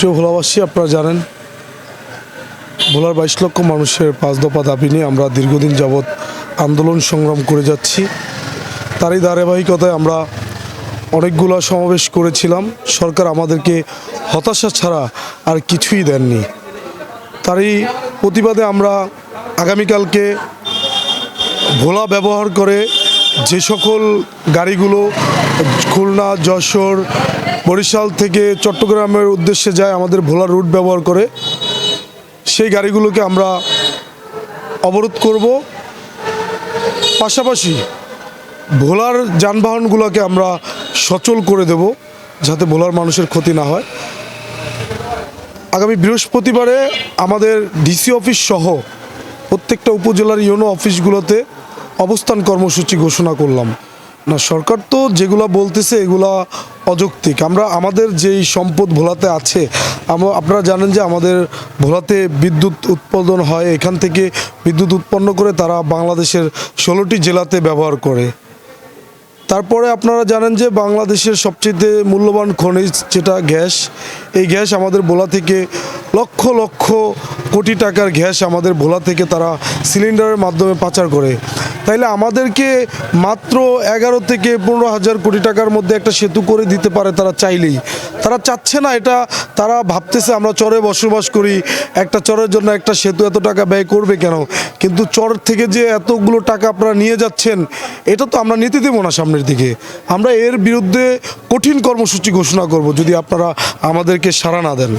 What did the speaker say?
প্রিয় ভোলাবাসী, আপনারা জানেন, ভোলার বাইশ লক্ষ মানুষের পাঁচ দফা দাবি নিয়ে আমরা দীর্ঘদিন যাবৎ আন্দোলন সংগ্রাম করে যাচ্ছি। তারই ধারাবাহিকতায় আমরা অনেকগুলো সমাবেশ করেছিলাম। সরকার আমাদেরকে হতাশা ছাড়া আর কিছুই দেননি। তারই প্রতিবাদে আমরা আগামীকালকে ভোলা ব্যবহার করে যে সকল গাড়িগুলো খুলনা, যশোর বরিশাল থেকে চট্টগ্রামের উদ্দেশ্যে যায় আমাদের ভোলা রুট ব্যবহার করে। সেই গাড়িগুলোকে আমরা অবরোধ করব। পাশাপাশি ভোলার যানবাহনগুলোকে আমরা সচল করে দেব যাতে ভোলার মানুষের ক্ষতি না হয়। আগামী বৃহস্পতিবারে আমাদের ডিসি অফিস সহ প্রত্যেকটা উপজেলার ইউনো অফিসগুলোতে অবস্থান কর্মসূচি ঘোষণা করলাম। না, সরকার তো যেগুলা বলতেছে, এগুলা অযৌক্তিক। আমরা আমাদের যেই সম্পদ ভোলাতে আছে আমরা আপনারা জানেন যে আমাদের ভোলাতে বিদ্যুৎ উৎপাদন হয়, এখান থেকে বিদ্যুৎ উৎপন্ন করে তারা বাংলাদেশের ষোলোটি জেলাতে ব্যবহার করে। তারপরে আপনারা জানেন যে বাংলাদেশের সবচেয়ে মূল্যবান খনিজ যেটা গ্যাস, এই গ্যাস আমাদের ভোলা থেকে লক্ষ লক্ষ কোটি টাকার গ্যাস আমাদের ভোলা থেকে তারা সিলিন্ডারের মাধ্যমে পাচার করে। তাইলে আমাদেরকে মাত্র এগারো থেকে পনেরো হাজার কোটি টাকার মধ্যে একটা সেতু করে দিতে পারে তারা চাইলেই। তারা চাচ্ছে না এটা, তারা ভাবতেছে আমরা চরে বসবাস করি, একটা চরের জন্য একটা সেতু এত টাকা ব্যয় করবে কেন? কিন্তু চর থেকে যে এতগুলো টাকা আপনারা নিয়ে যাচ্ছেন, এটা তো আমরা নিতে দেবো না সামনের দিকে। আমরা এর বিরুদ্ধে কঠিন কর্মসূচি ঘোষণা করব যদি আপনারা আমাদেরকে সাড়া না দেন।